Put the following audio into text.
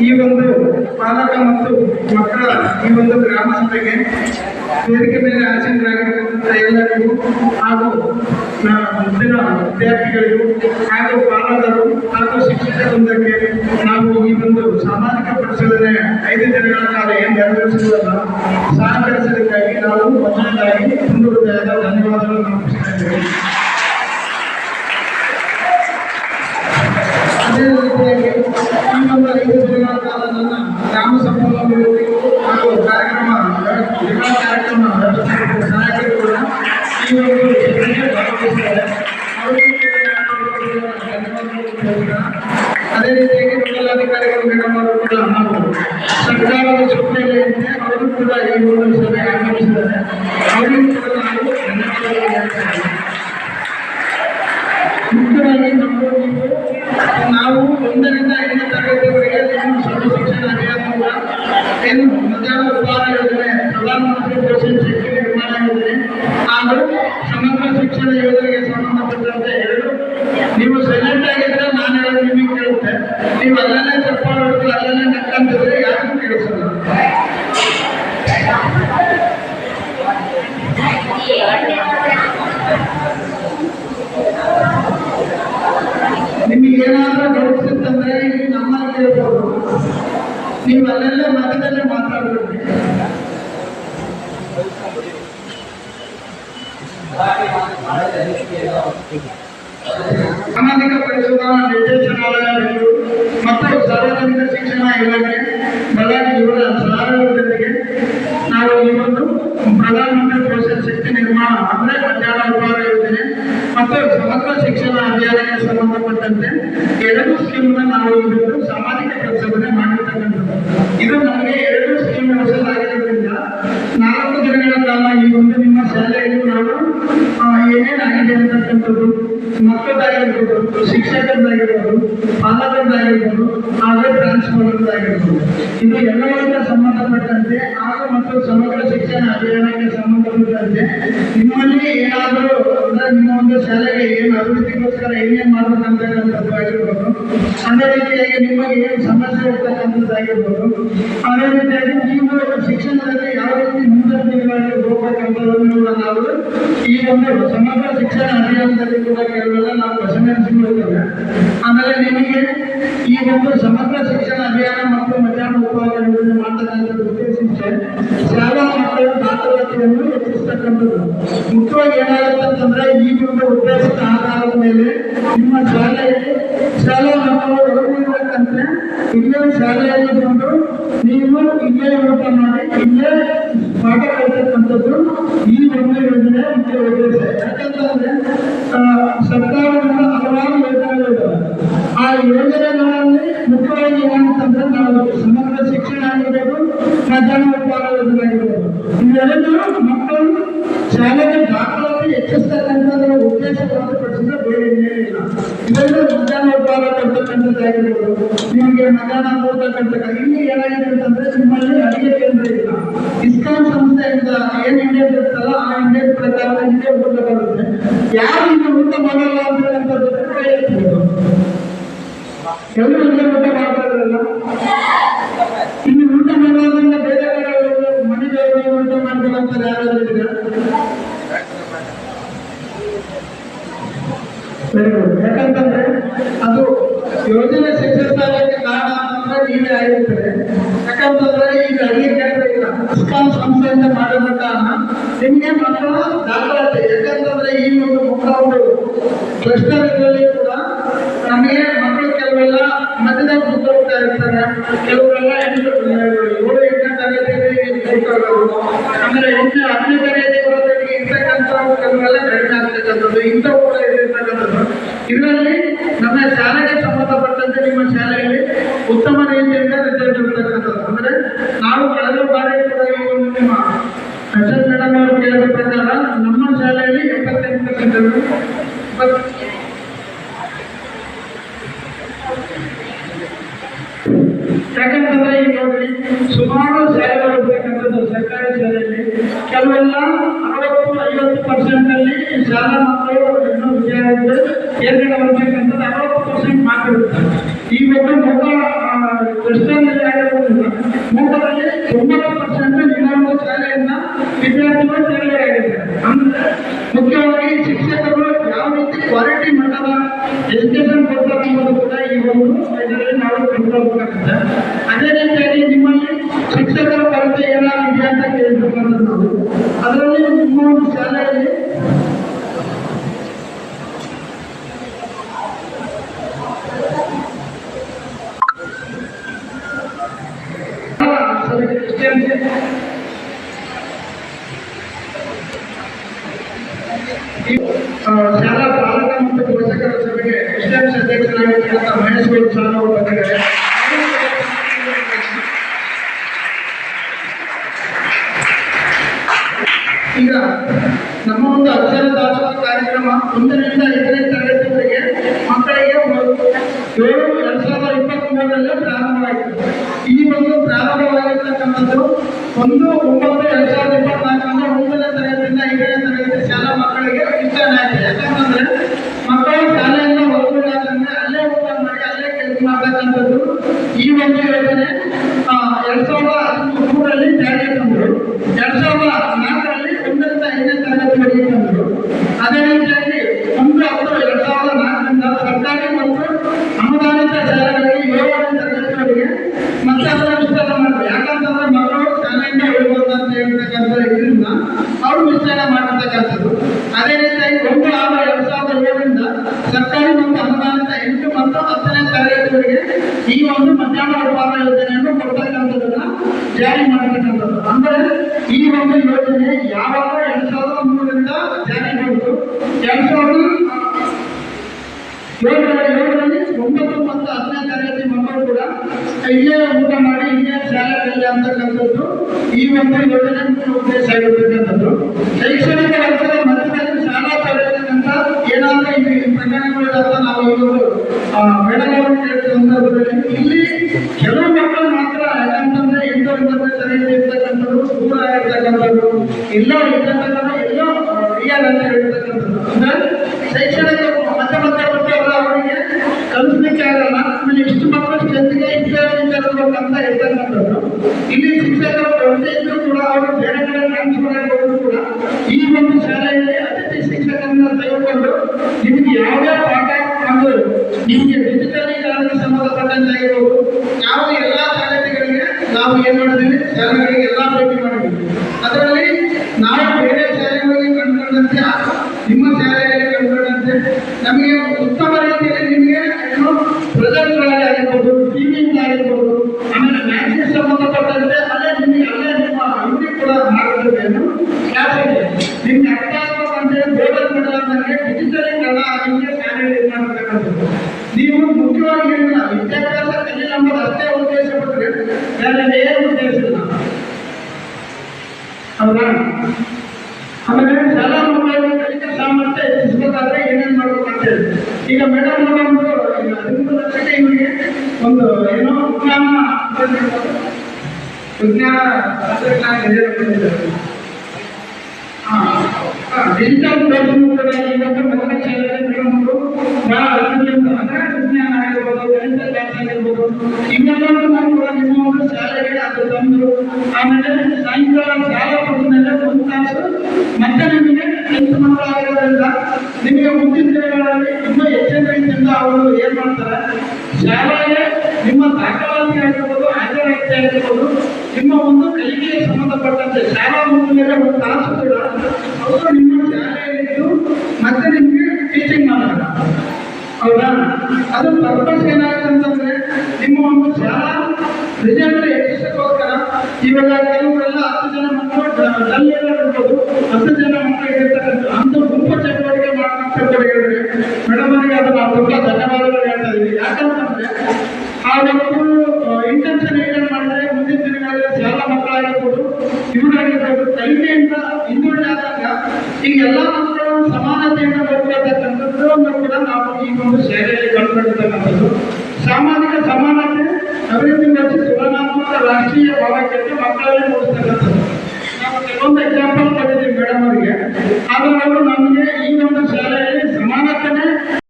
ಈ ಒಂದು ಪಾಲಕ ಮತ್ತು ಮಕ್ಕಳ ಈ ಒಂದು ಗ್ರಾಮ ಸಭೆಗೆ ವೇದಿಕೆ ಮೇಲೆ ಆಚರಣೆಯಾಗಿರುವಂತಹ ಎಲ್ಲರಿಗೂ ಹಾಗೂ ಮುಂದಿನ ವಿದ್ಯಾರ್ಥಿಗಳಿಗೂ ಹಾಗೂ ಪಾಲಕರು ಹಾಗೂ ಶಿಕ್ಷಕ ವೃಂದಕ್ಕೆ ನಾವು ಈ ಒಂದು ಸಾಮಾಜಿಕ ಪರಿಶೀಲನೆ ಐದು ದಿನಗಳ ಕಾಲ ಏನು ನೆರವೇರಿಸುವುದನ್ನು ಸಹಕರಿಸಲಿಕ್ಕಾಗಿ ನಾವು ಮೊದಲನೇದಾಗಿ ಮುಂದುವರೆದ ಧನ್ಯವಾದಗಳನ್ನು ಅರ್ಪಿಸ್ತಾ ಅದೇ ರೀತಿಯಾಗಿ ಈ ಒಂದು ಐದು ದಿನಗಳ ಕಾಲ ನನ್ನ ನೀವು ಸೈಲೆಂಟ್ ಆಗಿದ್ರೆ ನಾನು ಹೇಳೋದು ನಿಮಗೆ ಕೇಳುತ್ತೆ. ನೀವು ಅಲ್ಲೇ ಚಪ್ಪಾಳೆ ಹೊಡೆದು ಅಲ್ಲೇ ನಕ್ಕಂತಿದ್ರೆ ಯಾರಿಗೂ ಕೇಳಿಸಲ್ಲ. ನಿಮಗೆ ಏನಾದ್ರೂ ಡೌಟ್ಸ್ ಇತ್ತಂದ್ರೆ ನಮ್ಮಲ್ಲಿ ಕೇಳ್ಬೋದು ನೀವು ಅಲ್ಲೆಲ್ಲ ಮಧ್ಯದಲ್ಲೇ ಮಾತಾಡ್ಬಿಡ್ರಿ ಸಾಮಾಜಿಕ ಪರಿಶೋಧನಾ ನಿರ್ದೇಶನಾಲಯ, ಬೆಂಗಳೂರು ಮತ್ತು ಸಾರ್ವಜನಿಕ ಶಿಕ್ಷಣ ಇಲಾಖೆ, ಬಳ್ಳಾರಿ ಇವರ ಸಹಯೋಗದೊಂದಿಗೆ ನಾವು ಈ ಒಂದು ಪ್ರಧಾನಮಂತ್ರಿ ಪೋಷಣ ಶಕ್ತಿ ನಿರ್ಮಾಣ ಅಂದ್ರೆ ಮಧ್ಯಾಹ್ನ ಉಪಹಾರ ಯೋಜನೆ ಮತ್ತು ಸಮಗ್ರ ಶಿಕ್ಷಣ ಅಭಿಯಾನಕ್ಕೆ ಸಂಬಂಧಪಟ್ಟಂತೆ ಎರಡು ಸ್ಕೀಮ್ನ ನಾವು ಇವತ್ತು ಸಾಮಾಜಿಕ ಪ್ರತಿಭಟನೆ ಮಾಡಿರ್ತಕ್ಕಂಥದ್ದು ಇದು ನಮಗೆ ಎರಡು ಸ್ಕೀಮ್ ಹೊಸದಾಗಿರೋದ್ರಿಂದ ನಾಲ್ಕು ದಿನಗಳ ಕಾಲ ಈ ಒಂದು ನಿಮ್ಮ ಶಾಲೆಯಲ್ಲಿ ನಾವು ಆ, ಏನೇನಾಗಿದೆ ಅಂತಕ್ಕಂಥದ್ದು ಮಕ್ಕಳದಾಗಿರ್ಬೋದು ಶಿಕ್ಷಕರದಾಗಿರ್ಬೋದು ಪಾಲಕರದಾಗಿರ್ಬೋದು ಹಾಗೂ ಟ್ರಾನ್ಸ್ಫಾರ್ಮರ್ದಾಗಿರ್ಬೋದು ಇದು ಎಲ್ಲವನ್ನ ಸಂಬಂಧಪಟ್ಟಂತೆ ಆಗ ಮತ್ತು ಸಮಗ್ರ ಶಿಕ್ಷಣ ಅಭಿಯಾನಕ್ಕೆ ಸಂಬಂಧಪಟ್ಟಂತೆ ನಿಮ್ಮಲ್ಲಿ ಏನಾದರೂ ಅಂದ್ರೆ ನಿಮ್ಮ ಒಂದು ಶಾಲೆಗೆ ಏನು ಅಭಿವೃದ್ಧಿಗೋಸ್ಕರ ಏನೇನು ಮಾಡಬೇಕಂತಕ್ಕಂಥದ್ದು ಆಗಿರ್ಬೋದು, ಅದೇ ರೀತಿಯಾಗಿ ನಿಮಗೆ ಏನು ಸಮಸ್ಯೆ ಇರ್ತಕ್ಕಂಥದ್ದಾಗಿರ್ಬೋದು ಅದೇ ರೀತಿಯಾಗಿ ನೀವು ಶಿಕ್ಷಣದಲ್ಲಿ ಯಾವ ರೀತಿ ಮುಂದೆ ಹೋಗ್ಬೇಕಂತದನ್ನು ಕೂಡ ನಾವು ಈ ಒಂದು ಸಮಗ್ರ ಶಿಕ್ಷಣ ಅಭಿಯಾನದಲ್ಲಿ ಕೂಡ ಕೆಲವೆಲ್ಲ ನಾವು ಪ್ರಶಂಸಿಕೊಳ್ಳುತ್ತೇವೆ ಆಮೇಲೆ ನಿಮಗೆ ಈ ಒಂದು ಸಮಗ್ರ ಶಿಕ್ಷಣ ಅಭಿಯಾನ ಮತ್ತು ಮಧ್ಯಾಹ್ನ ಉಪಹಾರ ಯೋಜನೆ ಮಾಡ್ತಕ್ಕಂಥ ಉದ್ದೇಶಿಸಿ ಶಾಲಾ ಮಕ್ಕಳ ದಾಖಲಾತಿಯನ್ನು ಹೆಚ್ಚಿಸ್ತಕ್ಕಂಥದ್ದು. ಮುಖ್ಯವಾಗಿ ಏನಾಗುತ್ತೆ ಅಂತಂದ್ರೆ ಈ ಒಂದು ಉದ್ದೇಶದ ಆಧಾರದ ಮೇಲೆ ನಿಮ್ಮ ಶಾಲೆಯಲ್ಲಿ ಶಾಲಾ ಮಕ್ಕಳು ಓದಿರ್ಬೇಕಂದ್ರೆ ಇಲ್ಲೇ ಶಾಲೆಯಲ್ಲಿ ಬಂದು ನೀವು ಇಲ್ಲೇ ಊಟ ಮಾಡಿ ದಾಖಲಾತಿ ಹೆಚ್ಚಿಸ್ತಕ್ಕಂಥದ್ರ ಉದ್ದೇಶ ಹೊರತುಪಡಿಸಿದ್ರೆ ಬೇರೆ ಏನಿಲ್ಲ ಇದೆಲ್ಲ ಮಧ್ಯಾಹ್ನ ಉಪಹಾರ ಕೊಡ್ತಕ್ಕಂಥದ್ದಾಗಿರ್ಬೋದು ನಿಮಗೆ ಮಧ್ಯಾಹ್ನ ಕೊಡ್ತಕ್ಕಂಥ ಇಲ್ಲಿ ಏನಾಗಿದೆ ಅಂತಂದ್ರೆ ನಿಮ್ಮಲ್ಲಿ ಇಸ್ಕಾನ್ ಸಂಸ್ಥೆಯಿಂದ ಏನ್ ಇಂಡಿಯನ್ ಇರುತ್ತಲ್ಲ, ಆ ಇಂಡಿಯನ್ ಪ್ರಕಾರ ನಿಮಗೆ ಊಟ ಬರುತ್ತೆ. ಯಾರು ಊಟ ಮಾಡಲ್ಲ ಅಂತಕ್ಕಂಥದ್ದು ಎಲ್ಲರೂ ಇಲ್ಲೇ ಊಟ ಮಾಡ್ತಾರಲ್ಲ ಇಲ್ಲಿ ಊಟ ಮಾಡೋದ್ರಿಂದ ಬೇರೆ ಬೇರೆ ಮನೆಗೆ ಹೋಗಿ ಊಟ ಮಾಡ್ಬೇಕಂತ ಯಾರಾದ್ರೂ ಇದ್ದೀರಾ? Very good. ಯಾಕಂತಂದ್ರೆ ಅದು ಯೋಜನೆ ಸಕ್ಸಸ್ ಆಗಕ್ಕೆ ಕಾರಣ ಅಂತಂದ್ರೆ ನೀವೇ ಆಗಿರ್ತಾರೆ. ಯಾಕಂತಂದ್ರೆ ಈಗ ಅಡಿಗೆ ಕೇಂದ್ರ ಇಲ್ಲ. ಇಸ್ಕಾನ್ ಸಂಸ್ಥೆಯಿಂದ ಮಾಡಿದ ಕಾರಣ ನಿಮಗೆ ಮಕ್ಕಳ ದಾಖಲಾತಿ, ಯಾಕಂತಂದ್ರೆ ಈ ಒಂದು ಮಕ್ಕಳು ಕ್ಲಸ್ಟರ್ ಇದರಲ್ಲಿ ಕೂಡ ನಮಗೆ ಮಕ್ಕಳು ಕೆಲವೆಲ್ಲ ಮಧ್ಯದಾಗ ಹೋಗ್ತಾ ಇರ್ತಾರೆ. ಕೆಲವರೆಲ್ಲ ಎಂಟು ಏಳು ಎಂಟನೇ ತರಗತಿಯಲ್ಲಿ ಕೂತ್ಕೊಳ್ಳೋದು ಆಮೇಲೆ ಎಂಟು ಹತ್ತನೇ ತರಗತಿ ಬರೋದಕ್ಕೆ ಇರ್ತಕ್ಕಂಥ ಕೆಲವೆಲ್ಲ ಕಡಿಮೆ ಆಗ್ತಕ್ಕಂಥದ್ದು ಇಂಥವು ಕೂಡ ಇರ್ತಕ್ಕಂಥದ್ದು ಇದರಲ್ಲಿ ನಮ್ಮ ಶಾಲೆಗೆ ಸಂಬಂಧಪಟ್ಟಂತೆ ನಿಮ್ಮ ಶಾಲೆಯಲ್ಲಿ ಉತ್ತಮ ರೀತಿಯಿಂದ ರಿಸಲ್ಟ್ ಇರ್ತಕ್ಕಂಥದ್ದು ಅಂದ್ರೆ ನಾವು ಕಳೆದ ಬಾರಿ ಕೂಡ ಈ ಒಂದು ನಿಮ್ಮ ಎಸ್ ಎಸ್ ಮೇಡಮ್ ಅವರು ಕೇಳಿದ ಪ್ರಕಾರ ನಮ್ಮ ಶಾಲೆಯಲ್ಲಿ ಎಪ್ಪತ್ತೆಂಟು ಗಂಟೆಗಳು ಯಾಕಂತಂದ್ರೆ ಈಗ ನೋಡಿ ಸುಮಾರು ಶಾಲೆಗಳು ಬೇಕಂತದ್ದು ಸರ್ಕಾರಿ ಶಾಲೆಯಲ್ಲಿ, ಕೆಲವೆಲ್ಲ ಅರವತ್ತು, ಐವತ್ತು ಪರ್ಸೆಂಟ್ ಅಲ್ಲಿ ಶಾಲಾ ಮಕ್ಕಳು ಇನ್ನೂ ವಿದ್ಯಾರ್ಥಿಗಳು ಏರ್ಗಡೆ ಬರ್ಬೇಕಂತಂದ್ರೆ ಅರವತ್ತು ಪರ್ಸೆಂಟ್ ಮಾರ್ಕ್ ಈ ಬಗ್ಗೆ ಮುಖ ಕ್ರಿಶ್ಚಿಯನ್ ಆಗಿರೋದ್ರಿಂದ ತೊಂಬತ್ತು ವಿದ್ಯಾರ್ಥಿಗಳು ತೇರ್ಗಡೆ ಆಗಿದ್ದಾರೆ ಅಂದ್ರೆ ಮುಖ್ಯವಾಗಿ ಶಿಕ್ಷಕರು ಯಾವ ರೀತಿ ಕ್ವಾಲಿಟಿ ಮಟ್ಟದ ಎಜುಕೇಶನ್ ಕೊಡ್ತಾರೆ ಅನ್ನೋದು ಕೂಡ ಈ ಒಂದು ಇದರಲ್ಲಿ ನಾವು ಕಂಡುಕೊಳ್ಬೇಕಾಗುತ್ತೆ ಅದೇ ರೀತಿಯಾಗಿ ನಿಮ್ಮಲ್ಲಿ ಶಿಕ್ಷಕರ ಕೊರತೆ ಏನಾಗಿದೆ ಅಂತ ಕೇಳಬೇಕಂದ್ರೆ ನಾವು. ಅದರಲ್ಲಿ ನಿಮ್ಮ ಒಂದು ಶಾಲೆಯಲ್ಲಿ ಸರಿ ಕ್ರಿಶ್ಚಿಯನ್ಸ್ ಈ, ಆ, ಶಾಲಾ ಪಾಲಕ ಮತ್ತು ಪೋಷಕರ ಸಭೆಗೆ ಕ್ರಿಶ್ಚಿಯನ್ಸ್ ಅಧ್ಯಕ್ಷರಾಗಿರ್ತಕ್ಕಂಥ ಮಹೇಶ್ ಸರ್ ಅವರು ಬಂದಿದ್ದಾರೆ. ಈಗ ನಮ್ಮ ಒಂದು ಅಕ್ಷರ ದಾಸೋಹ ಕಾರ್ಯಕ್ರಮ ಒಂದರಿಂದ ಐದನೇ ತರಗತಿವರೆಗೆ ಮಕ್ಕಳಿಗೆ ಏಳು ಎರಡ್ ಸಾವಿರದ ಇಪ್ಪತ್ತ್ ಮೂರರಲ್ಲೇ ಪ್ರಾರಂಭವಾಯಿತು. ಈ ಒಂದು ಪ್ರಾರಂಭವಾಗಿರ್ತಕ್ಕಂಥದ್ದು ಒಂದು ಮಾಡ್ತಕ್ಕಂಥದ್ದು ಈ ಒಂದು ಯೋಜನೆ ಎರಡ್ ಸಾವಿರದ ಹದಿಮೂರರಲ್ಲಿ ಜಾರಿಗೆ ತಂದರು. ಎರಡ್ ಸಾವಿರದ ಜಾರಿ ಮಾಡತಕ್ಕಂಥದ್ದು ಅಂದ್ರೆ ಈ ಒಂದು ಯೋಜನೆ ಯಾವಾಗ ಎರಡ್ ಸಾವಿರದ ಮೂರರಿಂದ ಜಾರಿ ಮಾಡಿದ್ರು? ಎರಡ್ ಸಾವಿರದ ಏಳರ ಏಳರಲ್ಲಿ ಒಂಬತ್ತು ಮತ್ತು ಹತ್ತನೇ ತರಗತಿ ಮಕ್ಕಳು ಕೂಡ ಇಲ್ಲೇ ಊಟ ಮಾಡಿ ಇಲ್ಲೇ ಶಾಲೆಗಳಲ್ಲಿ ಅಂತಕ್ಕಂಥದ್ದು ಈ ಒಂದು ಯೋಜನೆ ಮುಖ್ಯ ಉದ್ದೇಶ ಆಗಿರ್ತಕ್ಕಂಥದ್ದು ಶೈಕ್ಷಣಿಕ ಇರ್ಬೇಕಂತ ಹೇಳ್ತಕ್ಕಂಥದ್ದು ಇಲ್ಲಿ ಶಿಕ್ಷಕರು ಕೊರತೆ ಇದ್ರೂ ಕೂಡ ಅವರು ಬೇರೆ ಕಡೆ ಟ್ರಾನ್ಸ್ಫರ್ ಕೂಡ ಈ ಒಂದು ಶಾಲೆಯಲ್ಲಿ ಅತಿಥಿ ಶಿಕ್ಷಕರನ್ನ ತೆಗೆದುಕೊಂಡು ನಿಮಗೆ ಯಾವುದೇ ಪಾಠ ಒಂದು ನಿಮಗೆ ಡಿಜಿಟಲ್ ಸಂಬಂಧಪಟ್ಟಂತೆ ಆಗಿರ್ಬೋದು ನಾವು ಎಲ್ಲ ತರಗತಿಗಳಿಗೆ ನಾವು ಏನ್ ಮಾಡಿದ್ವಿ ಶಾಲೆಗಳಿಗೆ ಎಲ್ಲ ಭೇಟಿ ಮಾಡಿದ್ವಿ ಅದರಲ್ಲಿ ಕೂಡ ಕನ್ನಡ ನಿಮಗೆ ಶಾಲೆಯಲ್ಲಿ ಇದು ಮಾಡ್ತಕ್ಕಂಥದ್ದು ನೀವು ಮುಖ್ಯವಾಗಿ ಏನಿಲ್ಲ ವಿದ್ಯಾಭ್ಯಾಸ ಕಲಿಯಲ್ಲ ಎಂಬುದು ಅಷ್ಟೇ ಬೇರೆ ಉದ್ದೇಶ ಆಮೇಲೆ ಶಾಲಾ ಕಲಿಕಾ ಸಾಮರ್ಥ್ಯ ಅಂತ ಈಗ ಮೇಡಮ್ ಈಗ ಹದಿಮೂರು ಲಕ್ಷಕ್ಕೆ ಒಂದು ಏನೋ ವಿಜ್ಞಾನ ವಿಜ್ಞಾನ ತಂತ್ರಜ್ಞಾನ ಡಿಜಿಟಲ್ ಬಹಳ ಅತ್ಯುತ್ತಮ ವಿಜ್ಞಾನ ಆಗಿರ್ಬೋದು, ಗಣಿತ ಆಗಿರ್ಬೋದು. ಇವೆಲ್ಲವನ್ನೂ ಕೂಡ ನಿಮ್ಮ ಒಂದು ಶಾಲೆಗೆ ಅದು ತಂದು, ಆಮೇಲೆ ಸಾಯಂಕಾಲ ಶಾಲೆ ಕೊಟ್ಟಿದ್ಮೇಲೆ ಒಂದು ತಾಸು ಮತ್ತೆ ನಿಮಗೆ ಕೆಲಸ ಮಕ್ಕಳಾಗಿರೋದ್ರಿಂದ ನಿಮಗೆ ಮುಂದಿನ ದಿನಗಳಲ್ಲಿ ಇನ್ನೂ ಹೆಚ್ಚಿನ ಅವರು ಏನ್ ಮಾಡ್ತಾರೆ? ಶಾಲೆಗೆ ನಿಮ್ಮ ದಾಖಲಾತಿ ಆಗಿರ್ಬೋದು ಆಗಿರ್ಬೋದು ನಿಮ್ಮ ಒಂದು ಕಲಿಕೆಗೆ ಸಂಬಂಧಪಟ್ಟಂತೆ ಶಾಲಾ ಮೇಲೆ ಒಂದು ತಾಸು ಕೂಡ ಅವರು ನಿಮ್ಮ ಶಾಲೆಯಲ್ಲಿದ್ದು ಮತ್ತೆ ನಿಮಗೆ ಟೀಚಿಂಗ್ ಮಾಡೋಣ. ಹೌದಾ? ಅದು ಪರ್ಪಸ್ ಏನಾಗುತ್ತೆ ಅಂತಂದ್ರೆ ನಿಮ್ಮ ಒಂದು ಶಾಲಾ ರಿಸಲ್ಟ್ ಹೆಚ್ಚಿಸೋಸ್ಕರ ಇವಾಗ ಕೆಲವರೆಲ್ಲ ಹತ್ತು ಜನ ಮಕ್ಕಳು ಡಲ್ ಇರ್ಬೋದು ಹತ್ತು ಜನ ಮಕ್ಕಳು ಇರ್ತಕ್ಕಂಥ ಅಂತ ಗುಂಪು ಚಟುವಟಿಕೆ ಮಾಡ್ತಕ್ಕಂಥ ಹೇಳಿದ್ರೆ ಮೇಡಮ್ ಅವರಿಗೆ ಅದು ನಾವು ತುಂಬಾ ಧನ್ಯವಾದಗಳು ಹೇಳ್ತಾ ಇದ್ದೀವಿ. ಯಾಕಂತಂದ್ರೆ ಆ ಒಂದು ಎಲ್ಲ ಮಕ್ಕಳು ಸಮಾನತೆಯನ್ನು ಬೆಳೆಸತಕ್ಕಂಥದ್ದನ್ನು ಕೂಡ ನಾವು ಈ ಒಂದು ಸೇವೆಯಲ್ಲಿ ಕಂಡುಕೊಂಡಿರ್ತಕ್ಕಂಥದ್ದು ಸಾಮಾಜಿಕ ಸಮಾನತೆ, ಅಭಿವೃದ್ಧಿ ಮತ್ತು ತುಲನಾತ್ಮಕ ರಾಷ್ಟ್ರೀಯ ಭಾಗಕ್ಕೆ ಮಕ್ಕಳಲ್ಲಿ ಮೂಡಿಸ್ತಕ್ಕಂಥದ್ದು. ನಾವು ಕೆಲವೊಂದು ಎಕ್ಸಾಂಪಲ್ ಕೊಟ್ಟಿದ್ದೀವಿ ಮೇಡಮ್ ಅವರಿಗೆ. ಆದ್ರೆ ಅವರು ನಮಗೆ ಈ ಒಂದು ಶಾಲೆ